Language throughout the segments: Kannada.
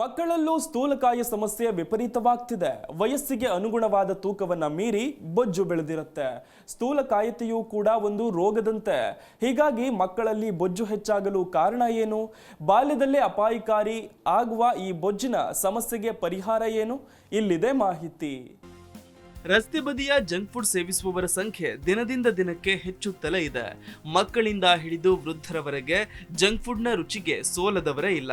ಮಕ್ಕಳಲ್ಲೂ ಸ್ಥೂಲಕಾಯ ಸಮಸ್ಯೆ ವಿಪರೀತವಾಗ್ತಿದೆ. ವಯಸ್ಸಿಗೆ ಅನುಗುಣವಾದ ತೂಕವನ್ನು ಮೀರಿ ಬೊಜ್ಜು ಬೆಳೆದಿರುತ್ತೆ. ಸ್ಥೂಲಕಾಯತೆಯೂ ಕೂಡ ಒಂದು ರೋಗದಂತೆ. ಹೀಗಾಗಿ ಮಕ್ಕಳಲ್ಲಿ ಬೊಜ್ಜು ಹೆಚ್ಚಾಗಲು ಕಾರಣ ಏನು? ಬಾಲ್ಯದಲ್ಲೇ ಅಪಾಯಕಾರಿ ಆಗುವ ಈ ಬೊಜ್ಜಿನ ಸಮಸ್ಯೆಗೆ ಪರಿಹಾರ ಏನು? ಇಲ್ಲಿದೆ ಮಾಹಿತಿ. ರಸ್ತೆ ಬದಿಯ ಜಂಕ್ ಫುಡ್ ಸೇವಿಸುವವರ ಸಂಖ್ಯೆ ದಿನದಿಂದ ದಿನಕ್ಕೆ ಹೆಚ್ಚುತ್ತಲೇ ಇದೆ. ಮಕ್ಕಳಿಂದ ಹಿಡಿದು ವೃದ್ಧರವರೆಗೆ ಜಂಕ್ ಫುಡ್ನ ರುಚಿಗೆ ಸೋಲದವರೇ ಇಲ್ಲ.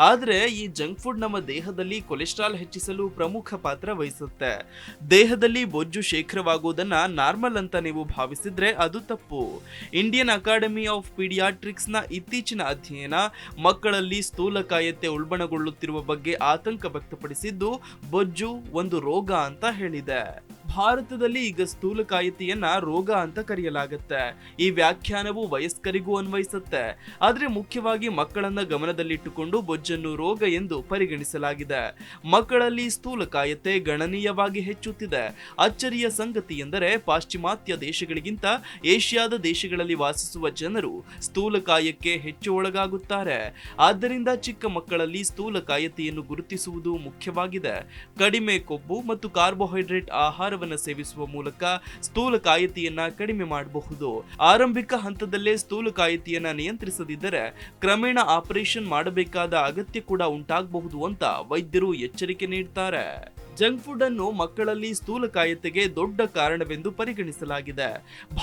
ಆದರೆ ಈ ಜಂಕ್ ಫುಡ್ ನಮ್ಮ ದೇಹದಲ್ಲಿ ಕೊಲೆಸ್ಟ್ರಾಲ್ ಹೆಚ್ಚಿಸಲು ಪ್ರಮುಖ ಪಾತ್ರ ವಹಿಸುತ್ತೆ. ದೇಹದಲ್ಲಿ ಬೊಜ್ಜು ಶೇಖರವಾಗುವುದನ್ನ ನಾರ್ಮಲ್ ಅಂತ ನೀವು ಭಾವಿಸಿದ್ರೆ ಅದು ತಪ್ಪು. ಇಂಡಿಯನ್ ಅಕಾಡೆಮಿ ಆಫ್ ಪೀಡಿಯಾಟ್ರಿಕ್ಸ್ನ ಇತ್ತೀಚಿನ ಅಧ್ಯಯನ ಮಕ್ಕಳಲ್ಲಿ ಸ್ಥೂಲಕಾಯತೆ ಉಲ್ಬಣಗೊಳ್ಳುತ್ತಿರುವ ಬಗ್ಗೆ ಆತಂಕ ವ್ಯಕ್ತಪಡಿಸಿದ್ದು ಬೊಜ್ಜು ಒಂದು ರೋಗ ಅಂತ ಹೇಳಿದೆ. ಭಾರತದಲ್ಲಿ ಈಗ ಸ್ಥೂಲಕಾಯತೆಯನ್ನ ರೋಗ ಅಂತ ಕರೆಯಲಾಗುತ್ತೆ. ಈ ವ್ಯಾಖ್ಯಾನವು ವಯಸ್ಕರಿಗೂ ಅನ್ವಯಿಸುತ್ತೆ. ಆದರೆ ಮುಖ್ಯವಾಗಿ ಮಕ್ಕಳನ್ನ ಗಮನದಲ್ಲಿಟ್ಟುಕೊಂಡು ಬೊಜ್ಜನ್ನು ರೋಗ ಎಂದು ಪರಿಗಣಿಸಲಾಗಿದೆ. ಮಕ್ಕಳಲ್ಲಿ ಸ್ಥೂಲಕಾಯತೆ ಗಣನೀಯವಾಗಿ ಹೆಚ್ಚುತ್ತಿದೆ. ಅಚ್ಚರಿಯ ಸಂಗತಿ ಎಂದರೆ ಪಾಶ್ಚಿಮಾತ್ಯ ದೇಶಗಳಿಗಿಂತ ಏಷ್ಯಾದ ದೇಶಗಳಲ್ಲಿ ವಾಸಿಸುವ ಜನರು ಸ್ಥೂಲಕಾಯಕ್ಕೆ ಹೆಚ್ಚು ಒಳಗಾಗುತ್ತಾರೆ. ಆದ್ದರಿಂದ ಚಿಕ್ಕ ಮಕ್ಕಳಲ್ಲಿ ಸ್ಥೂಲಕಾಯತೆಯನ್ನು ಗುರುತಿಸುವುದು ಮುಖ್ಯವಾಗಿದೆ. ಕಡಿಮೆ ಕೊಬ್ಬು ಮತ್ತು ಕಾರ್ಬೋಹೈಡ್ರೇಟ್ ಆಹಾರವನ್ನು ಸೇವಿಸುವ ಮೂಲಕ ಸ್ಥೂಲಕಾಯತೆಯನ್ನ ಕಡಿಮೆ ಮಾಡಬಹುದು. ಆರಂಭಿಕ ಹಂತದಲ್ಲೇ ಸ್ಥೂಲಕಾಯತೆಯನ್ನ ನಿಯಂತ್ರಿಸದಿದ್ದರೆ ಕ್ರಮೇಣ ಆಪರೇಷನ್ ಮಾಡಬೇಕಾದ ಅಗತ್ಯ ಕೂಡ ಉಂಟಾಗಬಹುದು ಅಂತ ವೈದ್ಯರು ಎಚ್ಚರಿಕೆ ನೀಡ್ತಾರೆ. ಜಂಕ್ ಫುಡ್ ಅನ್ನು ಮಕ್ಕಳಲ್ಲಿ ಸ್ಥೂಲಕಾಯತೆಗೆ ದೊಡ್ಡ ಕಾರಣವೆಂದು ಪರಿಗಣಿಸಲಾಗಿದೆ.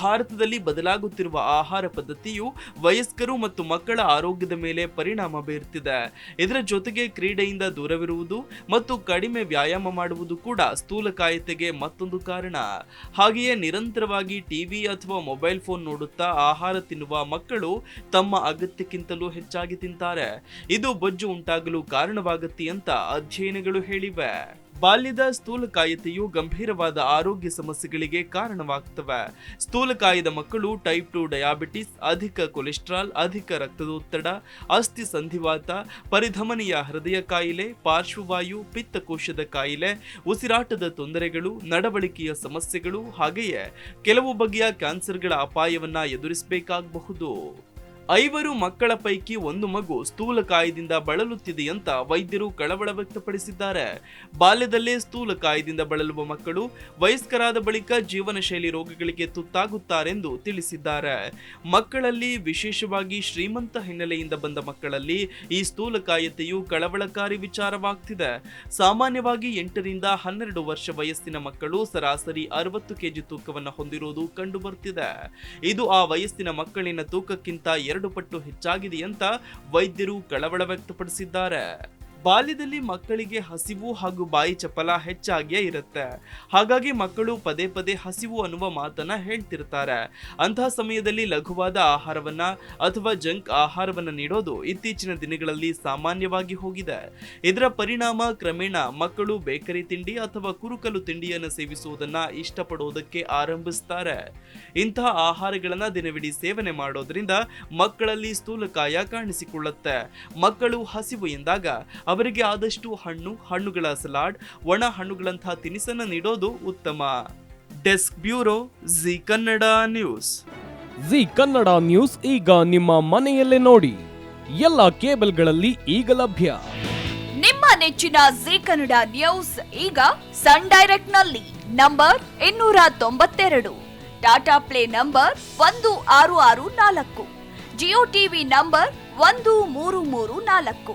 ಭಾರತದಲ್ಲಿ ಬದಲಾಗುತ್ತಿರುವ ಆಹಾರ ಪದ್ಧತಿಯು ವಯಸ್ಕರು ಮತ್ತು ಮಕ್ಕಳ ಆರೋಗ್ಯದ ಮೇಲೆ ಪರಿಣಾಮ ಬೀರುತ್ತಿದೆ ಇದರ ಜೊತೆಗೆ ಕ್ರೀಡೆಯಿಂದ ದೂರವಿರುವುದು ಮತ್ತು ಕಡಿಮೆ ವ್ಯಾಯಾಮ ಮಾಡುವುದು ಕೂಡ ಸ್ಥೂಲಕಾಯತೆಗೆ ಮತ್ತೊಂದು ಕಾರಣ. ಹಾಗೆಯೇ ನಿರಂತರವಾಗಿ ಟಿವಿ ಅಥವಾ ಮೊಬೈಲ್ ಫೋನ್ ನೋಡುತ್ತಾ ಆಹಾರ ತಿನ್ನುವ ಮಕ್ಕಳು ತಮ್ಮ ಅಗತ್ಯಕ್ಕಿಂತಲೂ ಹೆಚ್ಚಾಗಿ ತಿಂತಾರೆ. ಇದು ಬೊಜ್ಜು ಉಂಟಾಗಲು ಕಾರಣವಾಗುತ್ತೆ ಅಂತ ಅಧ್ಯಯನಗಳು ಹೇಳಿವೆ. ಬಾಲ್ಯದ ಸ್ಥೂಲಕಾಯಿತೆಯು ಗಂಭೀರವಾದ ಆರೋಗ್ಯ ಸಮಸ್ಯೆಗಳಿಗೆ ಕಾರಣವಾಗುತ್ತವೆ ಸ್ಥೂಲಕಾಯದ ಮಕ್ಕಳು ಟೈಪ್ ಟು ಡಯಾಬಿಟಿಸ್ ಅಧಿಕ ಕೊಲೆಸ್ಟ್ರಾಲ್ ಅಧಿಕ ರಕ್ತದೊತ್ತಡ ಅಸ್ಥಿ ಸಂಧಿವಾತ, ಪರಿಧಮನಿಯ ಹೃದಯ ಕಾಯಿಲೆ, ಪಾರ್ಶ್ವವಾಯು, ಪಿತ್ತಕೋಶದ ಕಾಯಿಲೆ, ಉಸಿರಾಟದ ತೊಂದರೆಗಳು, ನಡವಳಿಕೆಯ ಸಮಸ್ಯೆಗಳು, ಹಾಗೆಯೇ ಕೆಲವು ಬಗೆಯ ಕ್ಯಾನ್ಸರ್ಗಳ ಅಪಾಯವನ್ನ ಎದುರಿಸಬೇಕಾಗಬಹುದು. ಐವರು ಮಕ್ಕಳ ಪೈಕಿ ಒಂದು ಮಗು ಸ್ಥೂಲಕಾಯದಿಂದ ಬಳಲುತ್ತಿದೆ ಅಂತ ವೈದ್ಯರು ಕಳವಳ ವ್ಯಕ್ತಪಡಿಸಿದ್ದಾರೆ. ಬಾಲ್ಯದಲ್ಲೇ ಸ್ಥೂಲಕಾಯದಿಂದ ಬಳಲುವ ಮಕ್ಕಳು ವಯಸ್ಕರಾದ ಬಳಿಕ ಜೀವನ ಶೈಲಿ ರೋಗಗಳಿಗೆ ತುತ್ತಾಗುತ್ತಾರೆಂದು ತಿಳಿಸಿದ್ದಾರೆ. ಮಕ್ಕಳಲ್ಲಿ ವಿಶೇಷವಾಗಿ ಶ್ರೀಮಂತ ಹಿನ್ನೆಲೆಯಿಂದ ಬಂದ ಮಕ್ಕಳಲ್ಲಿ ಈ ಸ್ಥೂಲಕಾಯತೆಯು ಕಳವಳಕಾರಿ ವಿಚಾರವಾಗ್ತಿದೆ. ಸಾಮಾನ್ಯವಾಗಿ ಎಂಟರಿಂದ ಹನ್ನೆರಡು ವರ್ಷ ವಯಸ್ಸಿನ ಮಕ್ಕಳು ಸರಾಸರಿ ಅರವತ್ತು ಕೆಜಿ ತೂಕವನ್ನು ಹೊಂದಿರುವುದು ಕಂಡುಬರ್ತಿದೆ. ಇದು ಆ ವಯಸ್ಸಿನ ಮಕ್ಕಳಿನ ತೂಕಕ್ಕಿಂತ ಎರಡು ಪಟ್ಟು ಹೆಚ್ಚಾಗಿದೆ ಅಂತ ವೈದ್ಯರು ಕಳವಳ ವ್ಯಕ್ತಪಡಿಸಿದ್ದಾರೆ. ಬಾಲ್ಯದಲ್ಲಿ ಮಕ್ಕಳಿಗೆ ಹಸಿವು ಹಾಗೂ ಬಾಯಿ ಚಪಲ ಹೆಚ್ಚಾಗಿಯೇ ಇರುತ್ತೆ. ಹಾಗಾಗಿ ಮಕ್ಕಳು ಪದೇ ಪದೇ ಹಸಿವು ಅನ್ನುವ ಮಾತನ್ನ ಹೇಳ್ತಿರ್ತಾರೆ. ಅಂತಹ ಸಮಯದಲ್ಲಿ ಲಘುವಾದ ಆಹಾರವನ್ನ ಅಥವಾ ಜಂಕ್ ಆಹಾರವನ್ನ ನೀಡೋದು ಇತ್ತೀಚಿನ ದಿನಗಳಲ್ಲಿ ಸಾಮಾನ್ಯವಾಗಿ ಹೋಗಿದೆ. ಇದರ ಪರಿಣಾಮ ಕ್ರಮೇಣ ಮಕ್ಕಳು ಬೇಕರಿ ತಿಂಡಿ ಅಥವಾ ಕುರುಕಲು ತಿಂಡಿಯನ್ನು ಸೇವಿಸುವುದನ್ನ ಇಷ್ಟಪಡುವುದಕ್ಕೆ ಆರಂಭಿಸ್ತಾರೆ. ಇಂತಹ ಆಹಾರಗಳನ್ನ ದಿನವಿಡೀ ಸೇವನೆ ಮಾಡೋದ್ರಿಂದ ಮಕ್ಕಳಲ್ಲಿ ಸ್ಥೂಲಕಾಯ ಕಾಣಿಸಿಕೊಳ್ಳುತ್ತೆ. ಮಕ್ಕಳು ಹಸಿವು ಎಂದಾಗ ಅವರಿಗೆ ಆದಷ್ಟು ಹಣ್ಣು ಹಣ್ಣುಗಳ ಸಲಾಡ್ ಒಣ ಹಣ್ಣುಗಳಂತಹ ತಿನಿಸನ್ನು ನೀಡೋದು ಉತ್ತಮ. Desk bureau Zee Kannada news. Zee Kannada news ಈಗ ನಿಮ್ಮ ಮನೆಯಲ್ಲೇ ನೋಡಿ. ಎಲ್ಲ ಕೇಬಲ್ಗಳಲ್ಲಿ ಈಗ ಲಭ್ಯ. ನಿಮ್ಮ ನೆಚ್ಚಿನ ಜಿ ಕನ್ನಡ ನ್ಯೂಸ್ ಈಗ ಸನ್ ಡೈರೆಕ್ಟ್ನಲ್ಲಿ ನಂಬರ್ ಇನ್ನೂರ ತೊಂಬತ್ತೆರಡು ಟಾಟಾ ಪ್ಲೇ ನಂಬರ್ ಒಂದು ಆರು ಆರು ನಾಲ್ಕು ಜಿಯೋ ಟಿವಿ ನಂಬರ್ ಒಂದು ಮೂರು ಮೂರು ನಾಲ್ಕು.